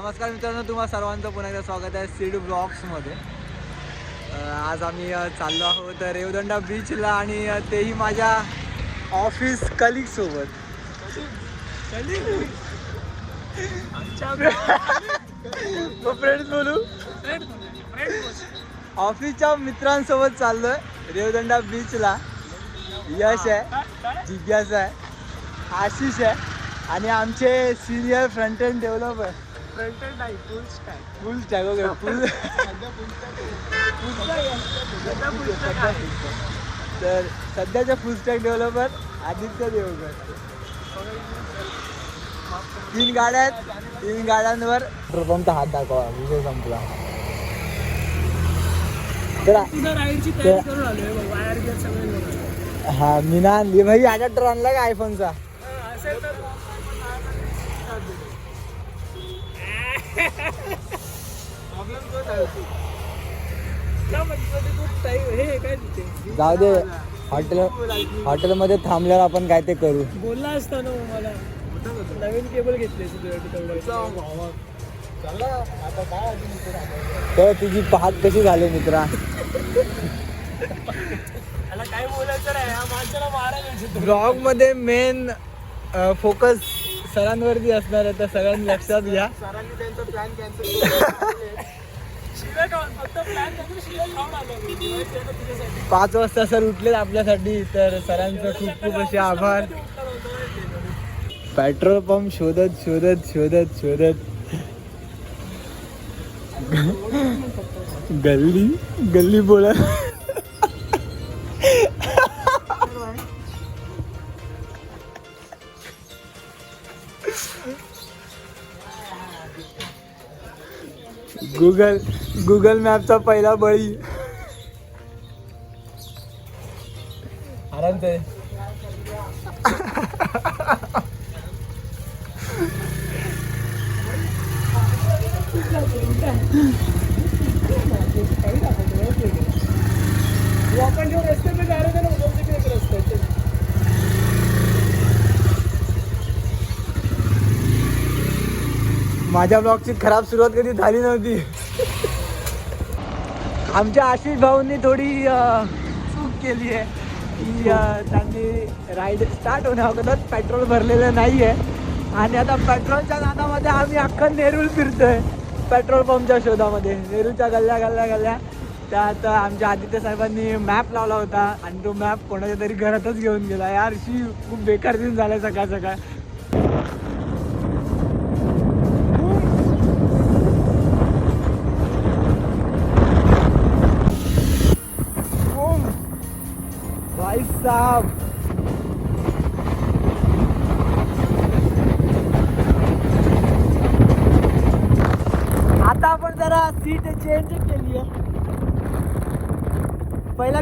नमस्कार मित्रांनो तुम्हा सर्वांचं पुन्हा एकदा स्वागत आहे सीड ब्लॉग्समध्ये. अं, आज आम्ही चाललो आहोत रेवदंडा बीचला आणि तेही माझ्या ऑफिस कलिग सोबत. फ्रेंड्स बोलू? ऑफिसच्या मित्रांसोबत चाललोय रेवदंडा बीचला यश आहे जिज्ञासा आहे आशिष आहे आणि आमचे senior front end developer full stack. Okay full. तर सध्याचे full stack developer Aditya Devkar तीन गाड्या आहेत. तीन गाड्यांवर पेट्रोल पंपचा हात दाखवा विषय संपला. चला. तुझं राईडची तयारी करून आलोय बघ वायर गिअर सगळे लोक. हा मी ना आणली भाई अडॅप्टर आणला का आयफोनचा असेल तर. जाऊ दे हॉटेल हॉटेलमध्ये थांबल्यावर आपण काय ते करू. बोलला असता ना मला. नवीन केबल घेतली तर तुझी पाहत कशी झाली मित्रा? त्याला काय बोलायचं नाही या माणसाला मारायला ब्लॉगमध्ये मेन फोकस सरांवरती असणार आहे तर सगळ्यांनी लक्षात घ्या सरांनी त्यांचा प्लॅन कॅन्सल. पाच वाजता सर उठलेत आपल्यासाठी तर सरांचं खूप खूप असे आभार? पेट्रोल पंप शोधत शोधत शोधत शोधत गल्ली गल्ली बोला गुगल गुगल मॅपचा पहिला बळी. आराम ते वो आपण जो रस्ते पे जा रहे थे ना उधर से भी एक रास्ता है चल. माझ्या ब्लॉगची खराब सुरुवात कधी झाली नव्हती. आमच्या आशिष भाऊंनी थोडी चूक केली आहे. की त्यांनी राईड स्टार्ट होण्या अगोदर पेट्रोल भरलेलं नाही आहे आणि आता पेट्रोलच्या नादामध्ये आम्ही अख्खं नेरूळ फिरतोय. पेट्रोल पंपच्या शोधामध्ये. नेरूळच्या गल्ल्या गल्ल्या गल्ल्या. त्यात आमच्या आदित्य साहेबांनी मॅप लावला होता. आणि तो मॅप कोणाच्या तरी घरातच घेऊन गेला. यार शी खूप बेकार दिन झाला सकाळ सकाळ.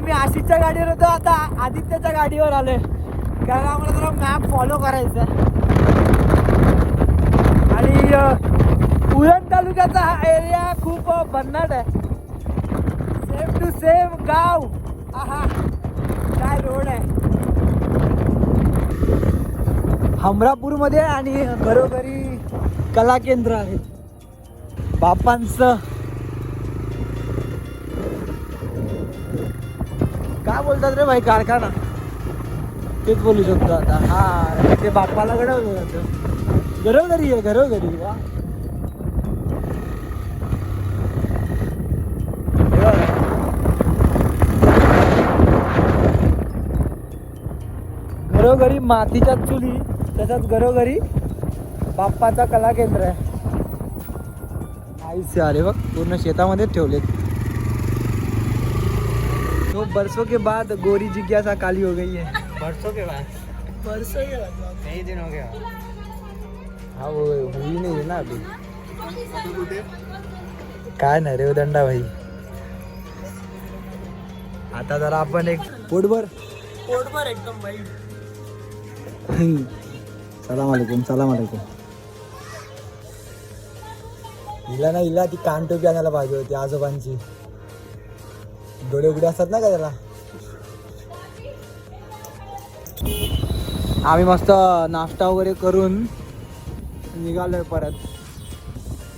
पहिला मी आशिषच्या गाडीवर होतो. आता आदित्यच्या गाडीवर आलोय. कारण आम्हाला जरा मॅप फॉलो करायचा आहे. आणि उरण तालुक्याचा हा एरिया खूप भन्नाट आहे. सेम टू सेम गाव. आहा. काय रोड आहे. हमरापूरमध्ये आणि घरोघरी कला केंद्र आहे बापांचं काय बोलतात रे भाई कारखाना? तेच बोलू शकतो आता. हा ते बाप्पाला घडवलं जातं. घरोघरी आहे घरोघरी वा घरोघरी मातीच्या चुली तसंच घरोघरी बाप्पाचा कला केंद्र आहे आईचे अरे बघ पूर्ण शेतामध्ये ठेवलेत. बरसों के बाद गोरी जिज्ञासा काली हो गई है। बरसों के बाद? परसों गेला तो. कई दिन हो गया। हाँ वो हुई नहीं है ना अभी। काय नाही रेवदंडा भाई। आता जरा आपण एक पोटभर पोटभर एकदम बाई सलाम अलैकुम सलाम अलैकुम। हिला ना हिला ती कानटोपी आणायला पाहिजे होती आजोबांची. डोळे उघडे असतात ना का त्याला? आम्ही मस्त नाश्ता वगैरे करून निघालोय परत.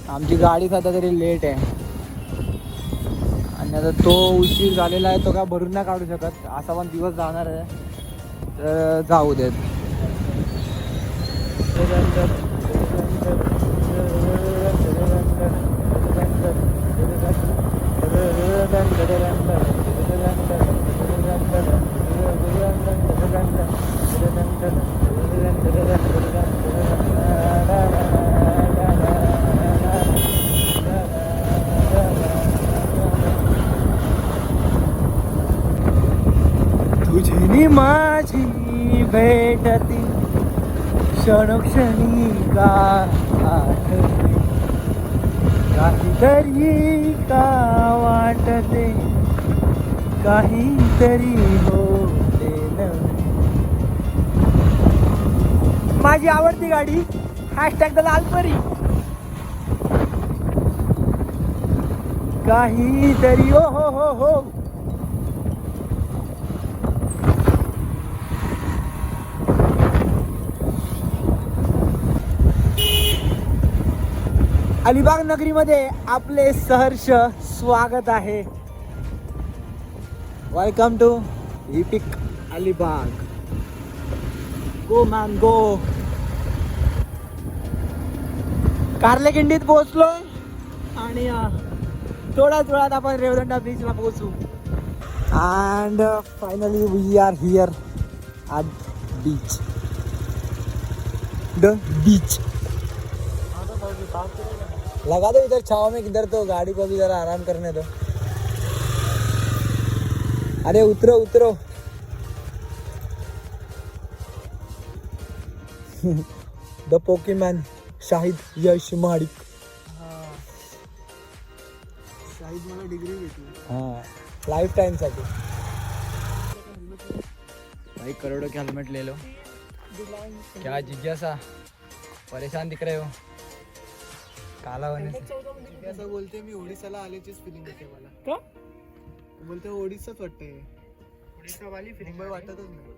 आमची गाडी सध्या तरी लेट आहे. आणि आता तो उशीर झालेला आहे तो काय भरून नाही काढू शकत. असा पण दिवस जाणार आहे. तर जाऊ देत. तुझी माझी भेटती. क्षणक्षणी का आठवते काहीतरी का वाटते? काहीतरी होते न माझी आवडती गाडी हॅशटॅग द लालपरी काहीतरी ओ हो हो हो. अलिबाग नगरीमध्ये आपले सहर्ष स्वागत आहे. वेलकम टू हिपिक अलिबाग गो मॅन गो कारलेकिंडीत पोहोचलो आणि थोड्याच वेळात आपण रेवदंडा बीचला पोहोचू. And finally we are here at beach the beach लगा दो इधर, छाव में किधर तो गाड़ी को भी जरा आराम करने दो। अरे उतरो उतरो। द पोकीमॅन शाहिद यश माडिक शाहीद मला डिग्री भेटली हाँ लाइफ टाइम साठी भाई, करोड़ों के हेलमेट ले लो। क्या जिज्ञासा? परेशान दिख रहे हो? काला होने से। असं बोलते मी ओडिसाला आल्याचीच फिलिंग येते मला. का? बोलते ओडिसाच वाटते ओडिसा वाली फिलिंग मुंबई वाटतच नाही.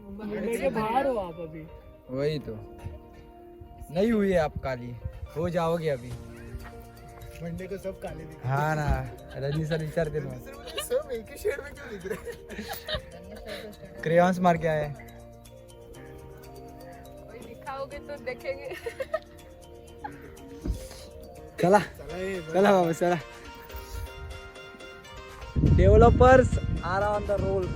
मुंबई के बाहर हो आप अभी। वही तो। नहीं हुई है आप काली। हो जाओगे अभी। मंडे को सब काले दिख हाँ। ना रजनी सर विचारते ना सब एक ही शेड में क्यों दिख रहे क्रेयॉन्स मार के आए। दिखाओगे तो देखेंगे। चला. चला बाबा चला. Developers are on the roll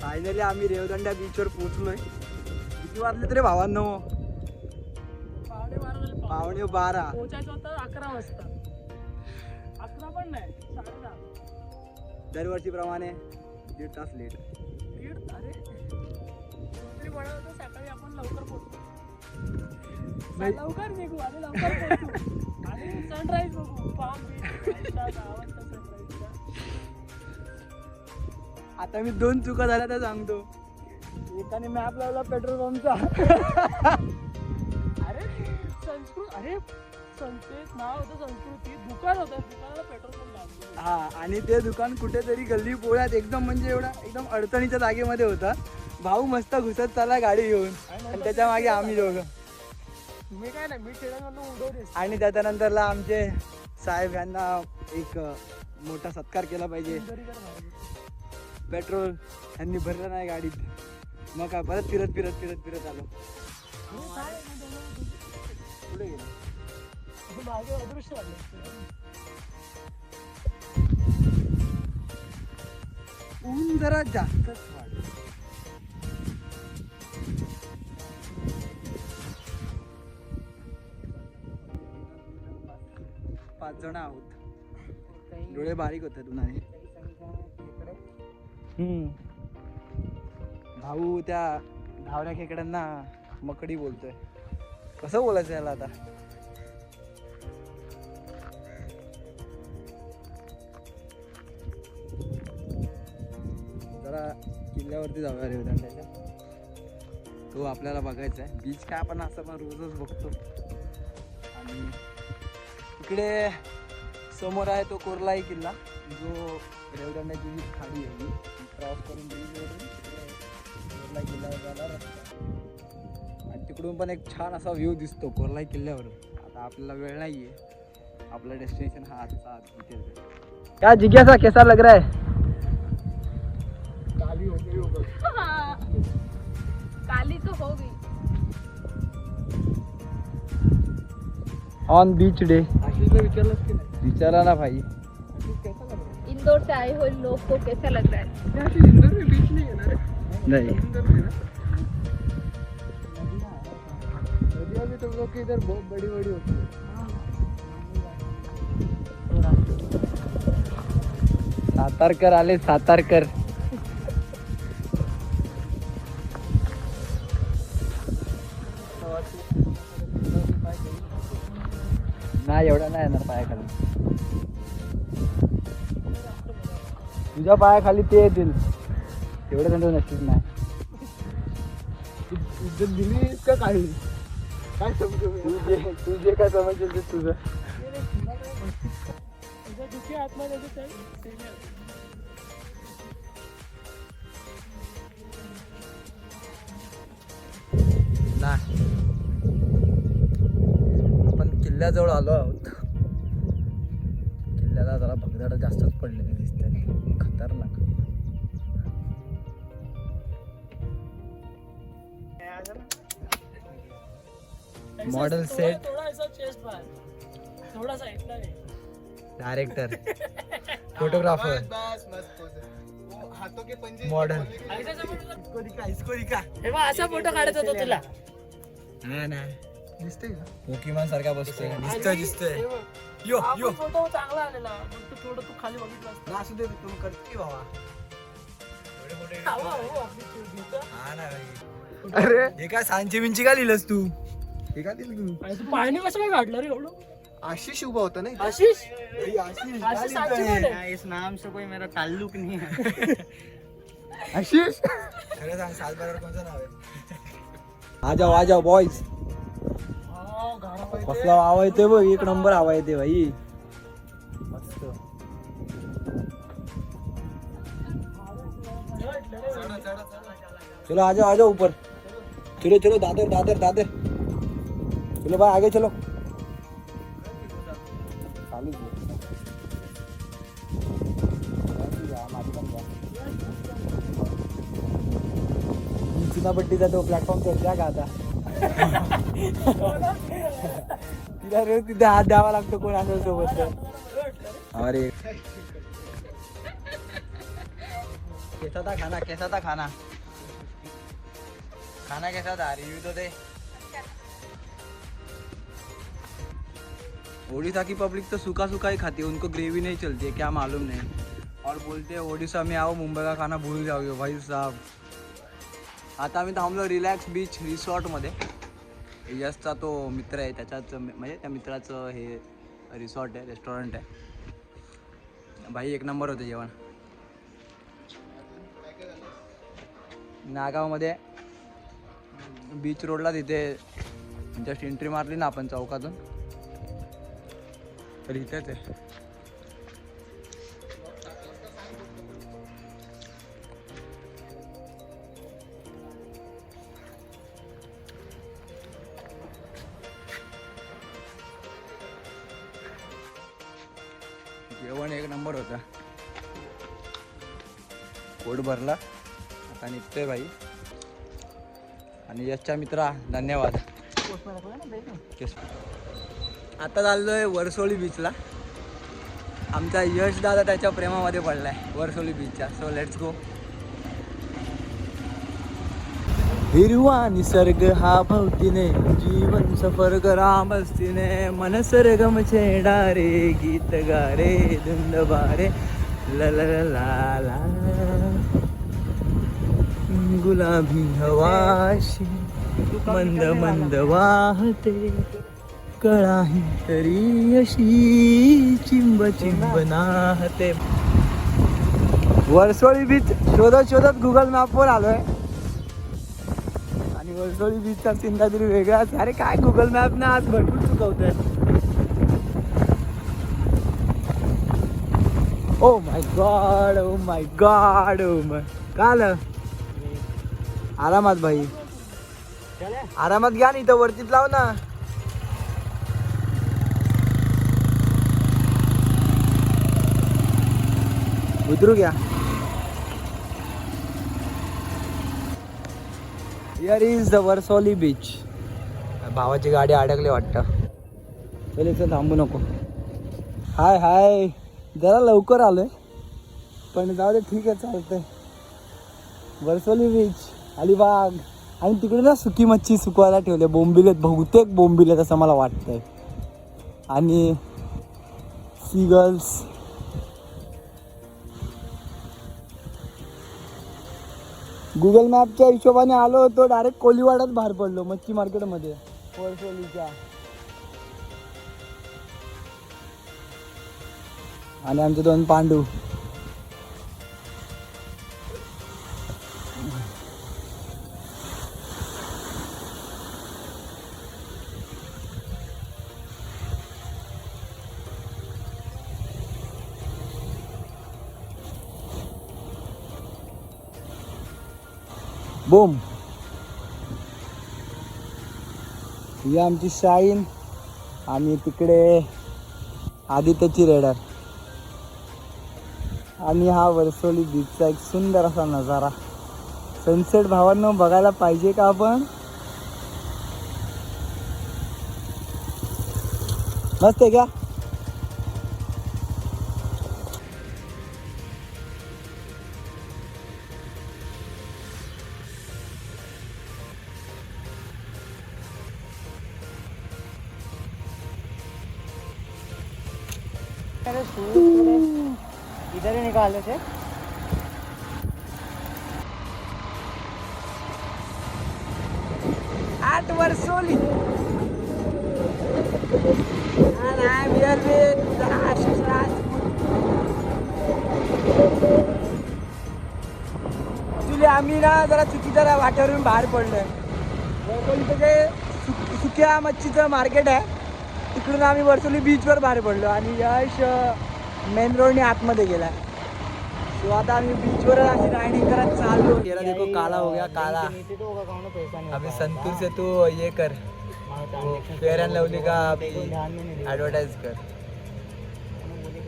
finally आम्ही रेवदंडा बीचवर पोहोचलोय. किती वाजले तरी भावांनो? पावणे बारा. पोहोचायचं होतं अकरा वाजता. अकरा पण नाही साडे दहा दरवर्षीप्रमाणे दीड तास लेट दीड अरे. होतं सकाळी आपण लवकर पोहोचू नाही. लवकर निघू आणि लवकर पोहोचू. आणि सनराईज बघू. पाम आता मी दोन चुका झाल्या तर सांगतो. एकाने मॅप लावला पेट्रोल पंपचा अरे संस्कृत अरे संस्थेत नाव होतं संस्कृती. दुकान होतं दुकानाला पेट्रोल पंप लागतो हा आणि ते दुकान कुठेतरी गल्ली पोळ्यात एकदम म्हणजे एवढा एकदम अडचणीच्या जागेमध्ये होता. भाऊ मस्त घुसत चालला गाडी घेऊन. आणि त्याच्यामागे आम्ही दोघं. मी काय नाही मी आणि त्याच्यानंतरला आमचे साहेब यांना एक मोठा सत्कार केला पाहिजे. पेट्रोल यांनी भरलं नाही गाडीत. मग काय परत फिरत फिरत फिरत फिरत आलो. पुढे गेलो. अदृश्य ऊन जरा जास्तच वाढलं. पाच जण आहोत. डोळे बारीक होते उन्हाने. हम्म. भाऊ त्या धावऱ्या खेकड्यांना मकडी बोलतोय. कसं बोलायचं याला आता? जरा किल्ल्यावरती जाऊया रेवदंड्याच्या तो आपल्याला बघायचा आहे बीच काय आपण असं पण रोजच बघतो. आणि इकडे समोर आहे तो कोरलाई किल्ला. जो रेवदंड्याची जी खाडी आहे ही. क्रॉस करून कोरलाई किल्ल्यावर जायला रस्ता आहे. आणि तिकडे इकडून पण एक छान असा व्ह्यू दिसतो कोरलाई किल्ल्यावरून आता आपल्याला वेळ नाहीये. आपला डेस्टिनेशन हा आजचा आज आहे. क्या जिज्ञासा कैसा लग रहा है? हाँ। काली तो होगी। ऑन बीच डे आशिषला विचारलंच की नाही. विचारा ना भाई. आशिष कैसा लग रहा इंदौर से आए हुए लोग को कैसा लग रहा है? आशिष इंदौर में बीच नहीं है ना रे? नहीं. समुंदर में ना नदियाँ भी तुम लोग के इधर बहुत बड़ी बड़ी होती है. सातारकर आले सातारकर. नाही एवढा नाही येणार पायाखाली. तुझ्या पायाखाली ते येतील. तेवढं त्यांचं नक्कीच नाही. दिलीस का काढली? काय समजू मी? तू जे तू जे काय समजेल ते तुझं. दुखी आतमध्ये नाही. किल्ल्याजवळ आलो आहोत. किल्ल्याला जरा भगदाड जास्तच पडलेले दिसते. खतरनाक. ऐसा Model थोड़ा- set. थोड़ा ऐसा चेस्ट बाहर थोड़ा सा इतना नहीं डायरेक्टर फोटोग्राफर हे बघ, असा फोटो काढायचा होता तुला. नाही नाही दिसते का? पोकीमान सारखा बसतोय. दिसतोय. दिसतोय यो यो. पण फोटो चांगला आलेला फक्त थोडं तू खाली बघितलं असतं. ना असू दे तू करते बाबा. हो. अरे. हे काय सांची बिंची का लिहिलंस तू? हे का दिलं तू? पाणी कसं काय काढलं रे एवढं? आशिष उभा होता नाही आशिष? आशिष? इस नाम से कोई मेरा ताल्लुक नहीं है. आशिष? खरं सांग सात बारा कोणचं नाव आहे? आ जाओ आ जाओ बॉयज कसला हवा येतोय बघ एक नंबर हवा येते भाई. मस्त चलो आ जाओ आ जाओ ऊपर. चलो चलो दादर दादर दादर. चलो भाई आगे चलो. चालू पट्टीचा तो प्लॅटफॉर्म चढत्या का आता? तिला रोज तिथे हात द्यावा लागतो कोण असेल सोबत. अरे. कैसा था खाना कैसा था खाना. खाना कैसा था रिव्यू तो दे ओडिशा की पब्लिक तो सूखा सूखा ही खाती है उनको ग्रेवी नहीं चलती है क्या मालूम नहीं। और बोलते हैं ओडिशा में आओ मुंबई का खाना भूल जाओगे भाई साहब। आता आम्ही थांबलो रिलॅक्स बीच रिसॉर्टमध्ये यशचा तो मित्र आहे त्याच्याच म्हणजे त्या मित्राचं हे रिसॉर्ट आहे रेस्टॉरंट आहे. भाई एक नंबर होतं जेवण. नागावमध्ये बीच रोडला तिथे जस्ट एंट्री मारली ना आपण चौकातून. तर इथेच आहे. भरला. आता निघतोय भाई. आणि यशच्या मित्रा धन्यवाद. आता चाललोय वरसोळी बीचला आमचा यश दादा त्याच्या प्रेमामध्ये पडलाय वरसोली बीचच्या सो लेट्स गो हिरवा निसर्ग हा भवतीने जीवन सफर रामस्तीने मन रे गीत गारे धुंद बारे ला ला ला ला. गुलाबी हवाशी मंद मंद वाहते. कळाही तरी अशी चिंब चिंब नाहते. वरसोळी बीच शोधत शोधत गुगल मॅपवर आलोय. आणि वरसोळी बीचचा चिंता तरी वेगळाच. अरे काय गुगल मॅप ना आज भरपूर चुकवतोय. Oh my God oh my God oh my काल आरामात भाई. आरामात घ्या ना इथं वरतीत लाव ना. उतरू घ्या. Here is the Varsoli beach भावाची गाडी अडकली वाटतं. पहिले इथं थांबू नको. हाय हाय. जरा लवकर आलोय. पण जाऊ दे ठीक आहे चालतंय. वर्सोली बीच अलिबाग. आणि तिकडे ना सुकी मच्छी सुकवायला ठेवले. बोंबिलेत बहुतेक बोंबिलेत असं मला वाटतंय. आणि सीगल्स गुगल मॅपच्या हिशोबाने आलो होतो डायरेक्ट कोलीवाड्यात बाहेर पडलो मच्छी मार्केटमध्ये. कोळसोलीच्या आणि आमचे दोन पांडू. बोम ही आमची शाईन आणि तिकडे आदित्यची रेडर आणि हा वर्सोली बीचचा एक सुंदर असा नजारा. सनसेट भावांनो बघायला पाहिजे का आपण? मस्त आहे का? इधर ही निकाले थे आठ Varsoli. And I here with Ashish Raj. आम्ही ना जरा चुकीच्या वाट्यावरून बाहेर पडलोय वरसोलीचं जे सुक- सुक्या मच्छीचं मार्केट आहे तिकडून आम्ही वरसोली बीचवर बाहेर पडलो आणि यश मेन रोडने आतमध्ये गेला. सो आता आम्ही बीचवर अशी रायडिंग करत चाललो. गेला देखो काला हो गया काला. अभी संतूर से तू ये कर. फेअर अँड लवली का ध्यान में कर. बोले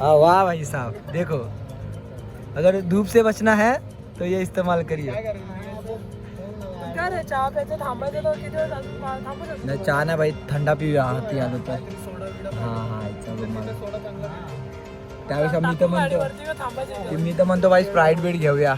हाँ वाह भाई साहब देखो. अगर धूप से बचना है तो ये इस्तेमाल करिए. चहा प्यायचं थांबायचं तर किती वेळ अजून था- थांबू शकतो नाही चहा नाही भाई थंडा पिऊया हाती आलो तर हां। हां चलो मग त्यावेळेस मी तर म्हणतो थांबायचं मी तर म्हणतो भाई स्प्राईट बीट घेऊया